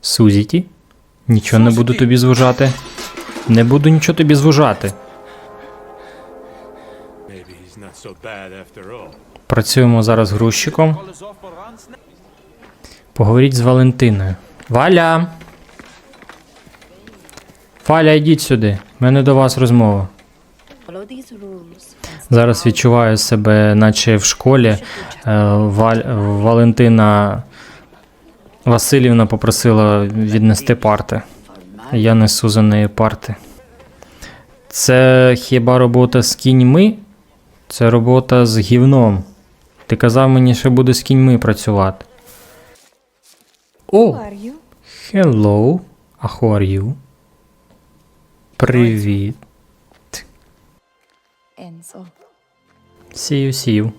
Сузіті? Нічого не буду тобі звужати. Не буду нічого тобі звужати. Maybe he's not so bad after all. Працюємо зараз грузчиком. Поговоріть з Валентиною. Валя! Валя, йдіть сюди. У мене до вас розмова. Зараз відчуваю себе, наче в школі. Е, Валь... Валентина Васильівна попросила віднести парти. Я несу за нею парти. Це хіба робота з кіньми? Це робота з гівном. Ти казав мені, що буду з кіньми працювати. О! are? Hello. А who are you? Привіт. Enzo. See you, see you.